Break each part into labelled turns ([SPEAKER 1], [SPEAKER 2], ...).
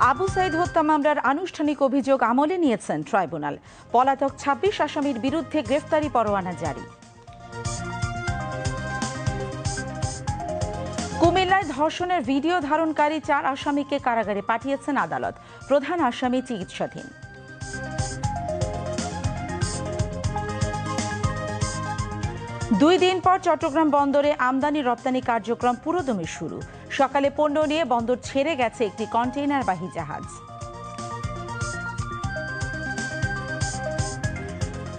[SPEAKER 1] আবু সাইদ হত্যা মামলার আনুষ্ঠানিক অভিযোগ আমলে নিয়েছেন ট্রাইব্যুনাল। পলাতক ছাব্বিশ আসামির বিরুদ্ধে গ্রেফতারি পরোয়ানা জারি। কুমিল্লায় ধর্ষণের ভিডিও ধারণকারী চার আসামিকে কারাগারে পাঠিয়েছেন আদালত। প্রধান আসামি চিকিৎসাধীন। দুই দিন পর চট্টগ্রাম বন্দরে আমদানি রপ্তানি কার্যক্রম পুরোদমে শুরু। সকালে পণ্য নিয়ে বন্দর ছেড়ে গেছে একটি কন্টেইনারবাহী জাহাজ।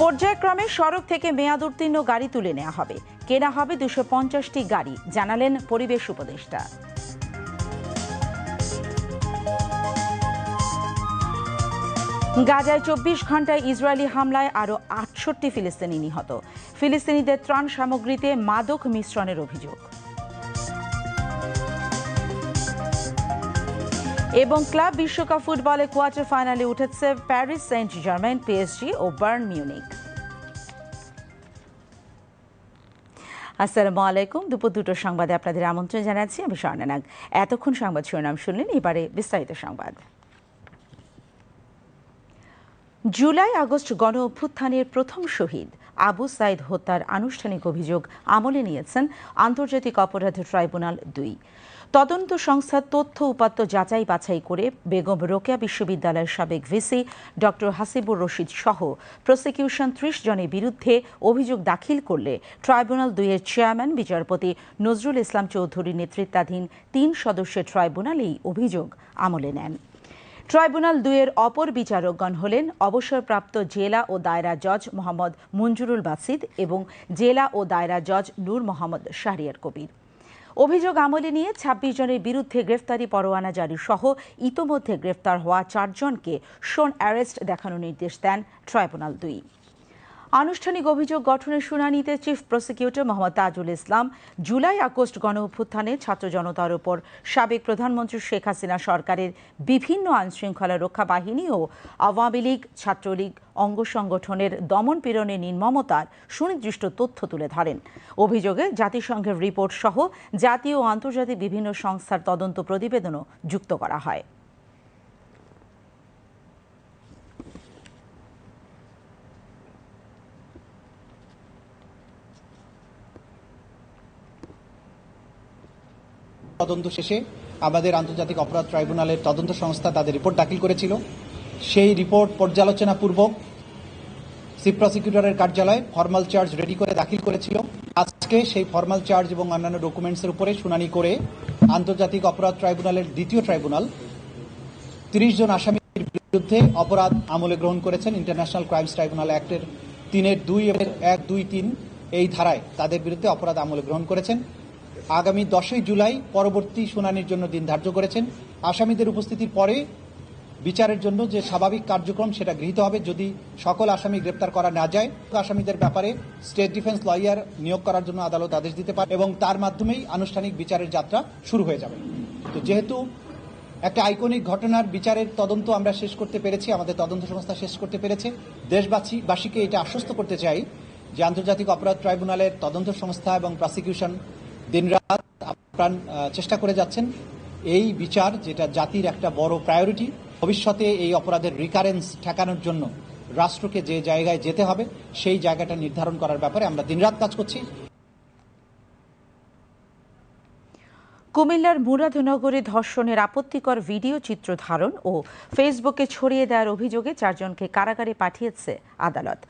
[SPEAKER 1] পর্যায়ক্রমে সড়ক থেকে মেয়াদ উত্তীর্ণ গাড়ি তুলে নেওয়া হবে। কেনা হবে দুশো পঞ্চাশটি গাড়ি, জানালেন পরিবেশ উপদেষ্টা। গাজায় চব্বিশ ঘন্টায় ইসরায়েলি হামলায় আরও আটষট্টি ফিলিস্তিনি নিহত। ফিলিস্তিনিদের ত্রাণ সামগ্রীতে মাদক মিশ্রণের অভিযোগ। এবং ক্লাব বিশ্বকাপ ফুটবলে কোয়ার্টার ফাইনালে উঠেছে প্যারিস সেন্ট জার্মাইন পিএসজি ও বার্ন মিউনিক। আসসালামু আলাইকুম। দুপুর দুটো সংবাদে আপনাদের আমন্ত্রণ জানাচ্ছি আমি স্বর্ণানাগ এতক্ষণ সংবাদ শিরোনাম শুনলেন, এবারে বিস্তারিত সংবাদ। জুলাই, আগস্ট গণ অভ্যুত্থানের প্রথম শহীদ। আবু সাইদ হত্যার আনুষ্ঠানিক অভিযোগ আমলে নিয়েছেন আন্তর্জাতিক অপরাধ ট্রাইব্যুনাল দুই। তদন্ত সংস্থার তথ্য উপাত্ত যাচাই বাছাই করে বেগম রোকেয়া বিশ্ববিদ্যালয়ের সাবেক ভিসি ডক্টর হাসিবুর রশিদ সহ প্রসিকিউশন ত্রিশ জনের বিরুদ্ধে অভিযোগ দাখিল করলে ট্রাইব্যুনাল দুইয়ের চেয়ারম্যান, বিচারপতি নজরুল ইসলাম চৌধুরী নেতৃত্বাধীন তিন সদস্যের ট্রাইব্যুনাল এই অভিযোগ আমলে নেন। ট্রাইব্যুনাল দুইয়ের অপর বিচারকগণ হলেন অবসরপ্রাপ্ত জেলা ও দায়রা জজ মোহাম্মদ মঞ্জুরুল বাসিদ এবং জেলা ও দায়রা জজ নূর মোহাম্মদ শাহরিয়ার কবির। অভিযোগ আমলে নিয়ে ছাব্বিশ জনের বিরুদ্ধে গ্রেফতারি পরোয়ানা জারি সহ ইতোমধ্যে গ্রেফতার হওয়া চারজনকে শোন অ্যারেস্ট দেখানোর নির্দেশ দেন ট্রাইব্যুনাল দুই। আনুষ্ঠানিক অভিযোগ গঠনের শুনানিতে chief prosecutor Mohammad Tajul Islam July August গণ অভ্যুত্থানে ছাত্র জনতার উপর সাবেক প্রধানমন্ত্রী শেখ হাসিনা সরকারের বিভিন্ন আইনশৃঙ্খলা রক্ষা বাহিনী ও আওয়ামী লীগ, ছাত্রলীগ, অঙ্গ সংগঠনের দমন পীড়নের নির্মমতার সুনির্দিষ্ট তথ্য তুলে ধরেন। অভিযোগে জাতিসংঘের রিপোর্ট সহ জাতীয় ও আন্তর্জাতিক বিভিন্ন সংস্থার তদন্ত প্রতিবেদনও যুক্ত করা হয়।
[SPEAKER 2] তদন্ত শেষে আমাদের আন্তর্জাতিক অপরাধ ট্রাইব্যুনালের তদন্ত সংস্থা তাদের রিপোর্ট দাখিল করেছিল। সেই রিপোর্ট পর্যালোচনা পূর্বক চিফ প্রসিকিউটরের কার্যালয়ে ফর্মাল চার্জ রেডি করে দাখিল করেছিল। আজকে সেই ফর্মাল চার্জ এবং অন্যান্য ডকুমেন্টসের উপরে শুনানি করে আন্তর্জাতিক অপরাধ ট্রাইব্যুনালের দ্বিতীয় ট্রাইব্যুনাল তিরিশ জন আসামির বিরুদ্ধে অপরাধ আমলে গ্রহণ করেছেন ইন্টারন্যাশনাল ক্রাইমস ট্রাইব্যুনাল অ্যাক্টের তিনের দুই এক দুই তিন এই ধারায় তাদের বিরুদ্ধে অপরাধ আমলে গ্রহণ করেছেন। আগামী দশই জুলাই পরবর্তী শুনানির জন্য দিন ধার্য করেছেন। আসামিদের উপস্থিতির পরে বিচারের জন্য যে স্বাভাবিক কার্যক্রম সেটা গৃহীত হবে যদি সকল আসামি গ্রেপ্তার করা না যায়, আসামিদের ব্যাপারে স্টেট ডিফেন্স লয়ার নিয়োগ করার জন্য আদালত আদেশ দিতে পারে এবং তার মাধ্যমেই আনুষ্ঠানিক বিচারের যাত্রা শুরু হয়ে যাবে। তো যেহেতু একটা আইকনিক ঘটনার বিচারের তদন্ত আমরা শেষ করতে পেরেছি, আমাদের তদন্ত সংস্থা শেষ করতে পেরেছে, দেশবাসী, বাসীকে এটা আশ্বস্ত করতে চাই যে আন্তর্জাতিক অপরাধ ট্রাইব্যুনালের তদন্ত সংস্থা এবং প্রসিকিউশন দিনরাত আপ্রাণ চেষ্টা করে যাচ্ছেন। এই বিচার যেটা জাতির একটা বড় প্রায়োরিটি ভবিষ্যতে এই অপরাধের রিকারেন্স ঠেকানোর জন্য রাষ্ট্রকে যে জায়গায় যেতে হবে, সেই জায়গাটা নির্ধারণ করার ব্যাপারে আমরা দিনরাত কাজ করছি।
[SPEAKER 1] কুমিল্লার মুরাদনগরে ধর্ষণের আপত্তিকর ভিডিও চিত্র ধারণ ও ফেসবুকে ছড়িয়ে দেওয়ার অভিযোগে চারজনকে কারাগারে পাঠিয়েছে আদালত।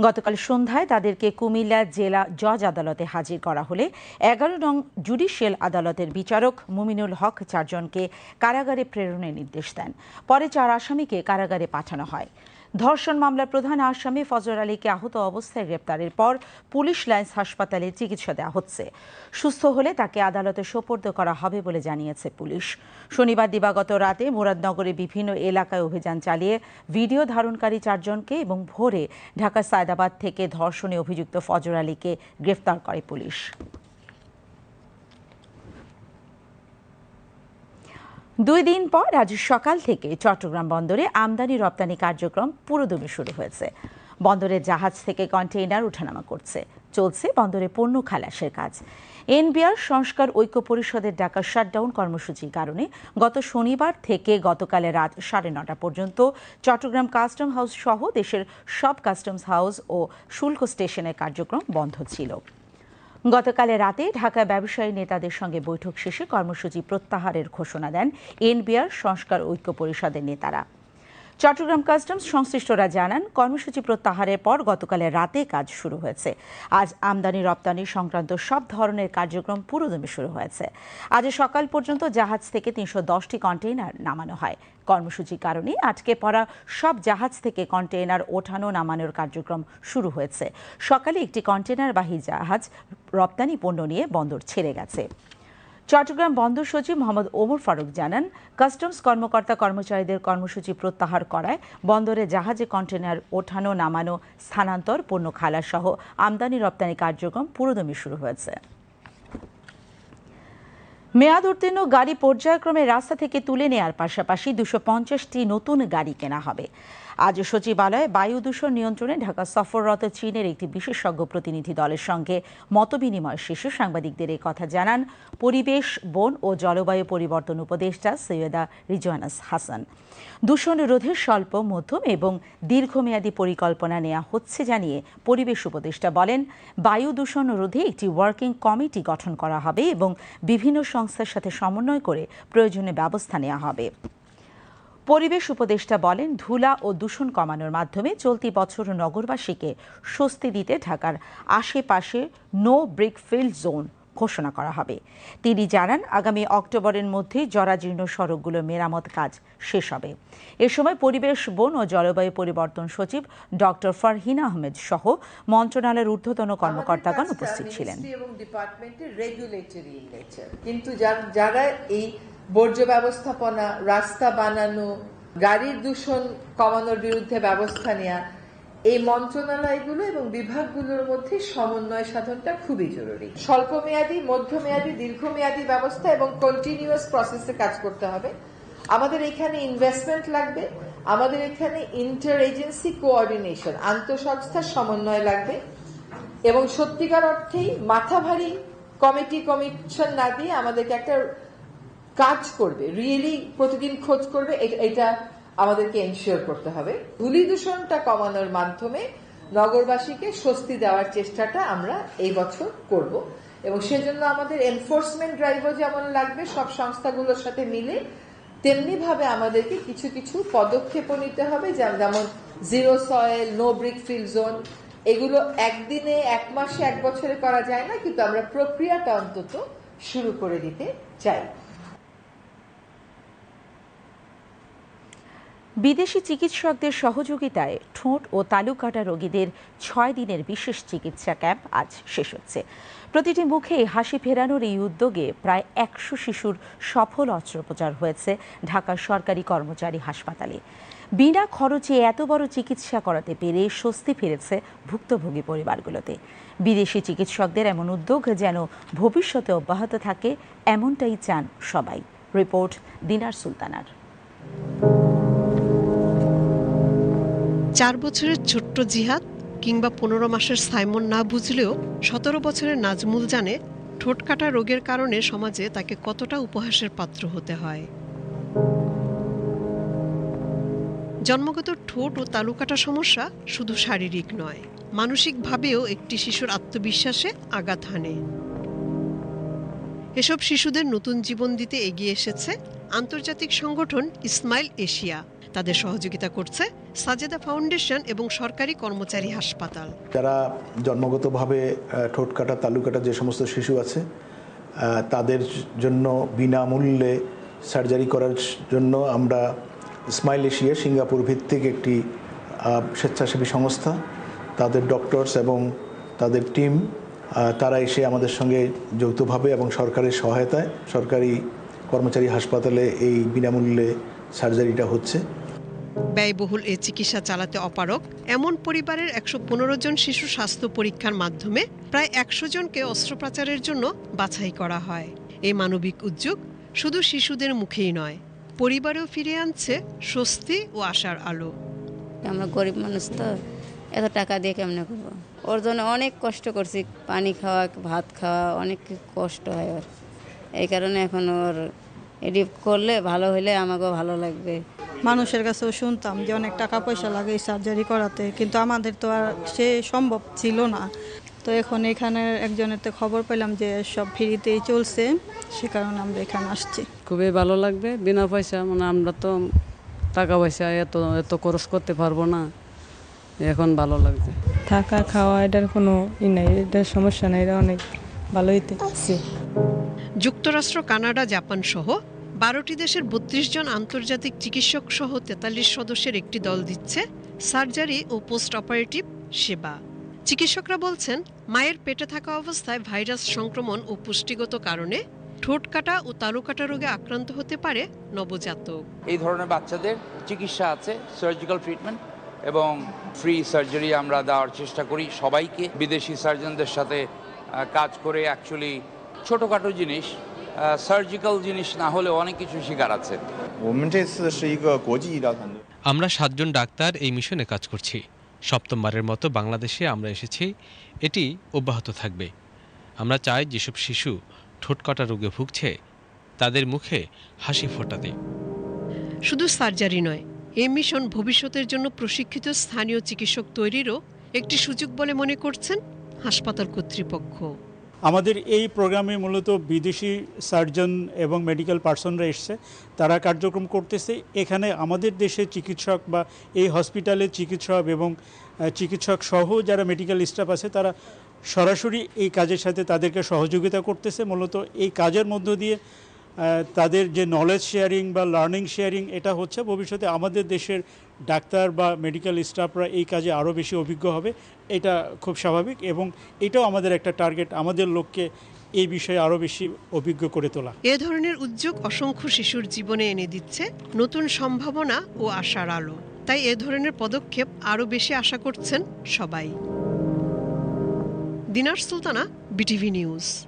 [SPEAKER 1] গতকাল সন্ধ্যায় তাদেরকে কুমিল্লা জেলা জজ আদালতে হাজির করা হলে এগারো নং জুডিশিয়াল আদালতের বিচারক মুমিনুল হক চারজনকে কারাগারে প্রেরণের নির্দেশ দেন। পরে চার আসামিকে কারাগারে পাঠানো হয়। ধর্ষণ মামলার প্রধান আসামি ফজর আলীকে আহত অবস্থায় গ্রেপ্তারের পর পুলিশ লাইন্স হাসপাতালে চিকিৎসা দেওয়া হচ্ছে। সুস্থ হলে তাকে আদালতে সোপর্দ করা হবে বলে জানিয়েছে পুলিশ। শনিবার দিবাগত রাতে মুরাদনগরে বিভিন্ন এলাকায় অভিযান চালিয়ে ভিডিও ধারণকারী চারজনকে এবং ভোরে ঢাকার সায়দাবাদ থেকে ধর্ষণে অভিযুক্ত ফজর আলীকে গ্রেফতার করে পুলিশ। দুই দিন পর আজ সকাল থেকে চট্টগ্রাম বন্দরে আমদানি রপ্তানি কার্যক্রম পুরোদমে শুরু হয়েছে। বন্দরের জাহাজ থেকে কন্টেইনার ওঠানামা করছে। চলছে বন্দরে পণ্য খালাসের কাজ। এনবিআর সংস্কার ঐক্য পরিষদের ডাকা শাটডাউন কর্মসূচির কারণে গত শনিবার থেকে গতকালে রাত সাড়ে নটা পর্যন্ত চট্টগ্রাম কাস্টম হাউস সহ দেশের সব কাস্টমস হাউস ও শুল্ক স্টেশনের কার্যক্রম বন্ধ ছিল। গতকালে রাতে ঢাকা ব্যবসায়ী নেতাদের সঙ্গে বৈঠক শেষে কর্মসূচি প্রত্যাহারের ঘোষণা দেন এনবিআর সংস্কার ঐক্য পরিষদের নেতারা। চট্টগ্রাম কাস্টমস সংশ্লিষ্টরা জানান, কর্মসূচি প্রত্যাহারের পর গতকালে রাতে কাজ শুরু হয়েছে। আজ আমদানি রপ্তানি সংক্রান্ত সব ধরনের কার্যক্রম পুরোদমে শুরু হয়েছে। আজ সকাল পর্যন্ত জাহাজ থেকে তিনশো দশটি কন্টেইনার নামানো হয়। কর্মসূচির কারণে আটকে পড়া সব জাহাজ থেকে কন্টেইনার ওঠানো নামানোর কার্যক্রম শুরু হয়েছে। সকালে একটি কন্টেইনারবাহী জাহাজ রপ্তানি পণ্য নিয়ে বন্দর ছেড়ে গেছে। চট্টগ্রাম বন্দর সচিব মোহাম্মদ ওমর ফারুক জানান, কাস্টমস কর্মকর্তা কর্মচারীদের কর্মসূচি প্রত্যাহার করায় বন্দরে জাহাজে কন্টেনার ওঠানো, নামানো, স্থানান্তর, পণ্য খালাস সহ আমদানি রপ্তানি কার্যক্রম পুরোদমে শুরু হয়েছে। মেয়াদ উত্তীর্ণ গাড়ি পর্যায়ক্রমে রাস্তা থেকে তুলে নেয়ার পাশাপাশি দুশো পঞ্চাশটি নতুন গাড়ি কেনা হবে। আজ সচিবালয়ে বায়ু দূষণ নিয়ন্ত্রণে ঢাকা সফররত চীনের একটি বিশেষজ্ঞ প্রতিনিধি দলের সঙ্গে মতবিনিময় শেষে সাংবাদিকদের এই কথা জানান পরিবেশ, বন ও জলবায়ু পরিবর্তন উপদেষ্টা সৈয়দা রিজওয়ানাস হাসান। দূষণ রোধের স্বল্প, মধ্যম এবং দীর্ঘমেয়াদী পরিকল্পনা নেওয়া হচ্ছে জানিয়ে পরিবেশ উপদেষ্টা বলেন, বায়ু দূষণ রোধে একটি ওয়ার্কিং কমিটি গঠন করা হবে এবং বিভিন্ন সংস্থার সাথে সমন্বয় করে প্রয়োজনীয় ব্যবস্থা নেওয়া হবে। পরিবেশ উপদেষ্টা বলেন, ধুলা ও দূষণ কমানোর মাধ্যমে চলতি বছর নগরবাসীকে স্বস্তি দিতে ঢাকার আশেপাশে নো ব্রিক ফিল্ড জোন ঘোষণা করা হবে। তিনি জানান, আগামী অক্টোবরের মধ্যেই জরাজীর্ণ সড়কগুলো মেরামত কাজ শেষ হবে। এ সময় পরিবেশ, বন ও জলবায়ু পরিবর্তন সচিব ডক্টর ফারহিনা আহমেদ সহ মন্ত্রণালয়ের ঊর্ধ্বতন কর্মকর্তাগণ উপস্থিত ছিলেন।
[SPEAKER 3] কিন্তু যারা এই বর্জ্য ব্যবস্থাপনা, রাস্তা বানানো, গাড়ির দূষণ কমানোর বিরুদ্ধে ব্যবস্থা নেওয়া এই মন্ত্রণালয়গুলো এবং বিভাগগুলোর মধ্যে সমন্বয় সাধনটা খুবই জরুরি। স্বল্পমেয়াদী, মধ্যমেয়াদী, দীর্ঘমেয়াদী ব্যবস্থা এবং কন্টিনিউয়াস প্রসেসে কাজ করতে হবে। আমাদের এখানে ইনভেস্টমেন্ট লাগবে, আমাদের এখানে ইন্টার এজেন্সি কোঅর্ডিনেশন আন্তঃসংস্থার সমন্বয় লাগবে এবং সত্যিকার অর্থেই মাথা ভারী কমিটি কমিশন না দিয়ে আমাদেরকে একটা কাজ করবে রিয়েলি প্রতিদিন খোঁজ করবে, এটা আমাদেরকে এনশিওর করতে হবে। ধূলি দূষণটা কমানোর মাধ্যমে নগরবাসীকে স্বস্তি দেওয়ার চেষ্টাটা আমরা এই বছর করব। এবং সেজন্য আমাদের এনফোর্সমেন্ট ড্রাইভও যেমন লাগবে, সব সংস্থাগুলোর সাথে মিলে তেমনি ভাবে আমাদেরকে কিছু কিছু পদক্ষেপও নিতে হবে যেম- যেমন zero soil no brick fill zone এগুলো একদিনে, এক মাসে, এক বছরে করা যায় না, কিন্তু আমরা প্রক্রিয়াটা অন্তত শুরু করে দিতে চাই।
[SPEAKER 1] বিদেশি চিকিৎসকদের সহযোগিতায় ঠোঁট ও তালুকাটা রোগীদের ছয় দিনের বিশেষ চিকিৎসা ক্যাম্প আজ শেষ হচ্ছে। প্রতিটি মুখে হাসি ফেরানোর এই উদ্যোগে প্রায় একশো শিশুর সফল অস্ত্রোপচার হয়েছে ঢাকার সরকারি কর্মচারী হাসপাতালে। বিনা খরচে এত বড় চিকিৎসা করাতে পেরে স্বস্তি ফিরেছে ভুক্তভোগী পরিবারগুলোতে। বিদেশি চিকিৎসকদের এমন উদ্যোগ যেন ভবিষ্যতে অব্যাহত থাকে, এমনটাই চান সবাই। রিপোর্ট দিনার সুলতানার।
[SPEAKER 4] চার বছরের ছোট্ট জিহাদ কিংবা পনেরো মাসের সাইমন না বুঝলেও সতেরো বছরের নাজমুল জানে ঠোঁট কাটা রোগের কারণে সমাজে তাকে কতটা উপহাসের পাত্র হতে হয়। জন্মগত ঠোঁট ও তালুকাটা সমস্যা শুধু শারীরিক নয়, মানসিকভাবেও একটি শিশুর আত্মবিশ্বাসে আঘাত হানে। এসব শিশুদের নতুন জীবন দিতে এগিয়ে এসেছে আন্তর্জাতিক সংগঠন ইসমাইল এশিয়া। তাদের সহযোগিতা করছে সাজেদা ফাউন্ডেশন এবং সরকারি কর্মচারী হাসপাতাল।
[SPEAKER 5] যারা জন্মগতভাবে আহ, ঠোঁট কাটা তালু কাটা যে সমস্ত শিশু আছে তাদের জন্য বিনামূল্যে সার্জারি করার জন্য আমরা স্মাইল এশিয়া সিঙ্গাপুর ভিত্তিক একটি স্বেচ্ছাসেবী সংস্থা। তাদের ডক্টরস এবং তাদের টিম তারা এসে আমাদের সঙ্গে যৌথভাবে এবং সরকারের সহায়তায় সরকারি কর্মচারী হাসপাতালে এই বিনামূল্যে সার্জারিটা হচ্ছে।
[SPEAKER 4] ব্যয়বহুল এ চিকিৎসা চালাতে অপারক এমন পরিবারের একশো পনেরো জন শিশু স্বাস্থ্য পরীক্ষার মাধ্যমে প্রায় একশো জনকে অস্ত্রোপচারের জন্য বাছাই করা হয়। এই মানবিক উদ্যোগ শুধু শিশুদের মুখেই নয়, পরিবারেও ফিরে আনছে স্বস্তি ও আশার আলো।
[SPEAKER 6] আমরা গরিব মানুষ তো, এত টাকা দিয়ে কেমনে করব? ওর জন্য অনেক কষ্ট করছি, পানি খাওয়া, ভাত খাওয়া, অনেক কষ্ট হয় ওর। এই কারণে এখন ওর এডি করলে ভালো হলে আমাকেও ভালো লাগবে।
[SPEAKER 7] মানুষের কাছেও শুনতাম যে অনেক টাকা পয়সা লাগে এই সার্জারি করাতে কিন্তু আমাদের তো আর সে সম্ভব ছিল না। তো এখন এখানে একজনের তো খবর পেলাম যে সব ফ্রিতেই চলছে সে কারণে আমরা এখানে আসছি।
[SPEAKER 8] খুবই ভালো লাগবে বিনা পয়সা মানে আমরা তো টাকা পয়সা এত এত খরচ করতে পারব না এখন ভালো লাগছে।
[SPEAKER 9] থাকা খাওয়া এটার কোনো ই নাই এটার সমস্যা নাই এটা অনেক ভালোই
[SPEAKER 4] যুক্তরাষ্ট্র কানাডা জাপান সহ বারোটি দেশের বত্রিশ জন আন্তর্জাতিক চিকিৎসক সহ তেতাল্লিশ সদস্যের একটি দল দিচ্ছে সার্জারি ও পোস্ট অপারেটিভ সেবা। চিকিৎসকরা বলছেন, মায়ের পেটে থাকা অবস্থায় ভাইরাস সংক্রমণ ও পুষ্টিগত কারণে ঠোঁট কাটা ও তালু কাটা রোগে আক্রান্ত হতে পারে নবজাতক।
[SPEAKER 10] এই ধরনের বাচ্চাদের চিকিৎসা আছে সার্জিক্যাল ট্রিটমেন্ট এবং ফ্রি সার্জারি আমরা দেওয়ার চেষ্টা করি। সবাইকে বিদেশি সার্জনদের সাথে কাজ করে অ্যাকচুয়ালি ছোটোখাটো জিনিস সার্জিক্যাল জিনিস না হলে অনেক কিছু শিকার আছে।
[SPEAKER 11] আমরা সাতজন ডাক্তার এই মিশনে কাজ করছি। সপ্তমবারের মতো বাংলাদেশে আমরা এসেছি। এটি অব্যাহত থাকবে। আমরা চাই যেসব শিশু ঠোঁটকাটা রোগে ভুগছে তাদের মুখে হাসি ফোটাতে।
[SPEAKER 4] শুধু সার্জারি নয় এই মিশন ভবিষ্যতের জন্য প্রশিক্ষিত স্থানীয় চিকিৎসক তৈরিরও একটি সুযোগ বলে মনে করছেন হাসপাতাল কর্তৃপক্ষ।
[SPEAKER 12] আমাদের এই প্রোগ্রামে মূলত বিদেশি সার্জন এবং মেডিকেল পার্সনরা এসছে। তারা কার্যক্রম করতেছে। এখানে আমাদের দেশে চিকিৎসক বা এই হসপিটালে চিকিৎসক এবং চিকিৎসক সহ যারা মেডিকেল স্টাফ আছে, তারা সরাসরি এই কাজের সাথে তাদেরকে সহযোগিতা করতেছে। মূলত এই কাজের মধ্য দিয়ে তাদের যে নলেজ শেয়ারিং বা লার্নিং শেয়ারিং এটা হচ্ছে ভবিষ্যতে আমাদের দেশের ডাক্তার বা মেডিকেল স্টাফরা এই কাজে আরও বেশি অভিজ্ঞ হবে। এটা খুব স্বাভাবিক এবং এটাও আমাদের একটা টার্গেট আমাদের লোককে এই বিষয়ে আরও বেশি অভিজ্ঞ করে তোলা।
[SPEAKER 4] এ ধরনের উদ্যোগ অসংখ্য শিশুর জীবনে এনে দিচ্ছে, নতুন সম্ভাবনা ও আশার আলো। তাই এ ধরনের পদক্ষেপ আরও বেশি আশা করছেন সবাই। Dinar Sultana, BTV news.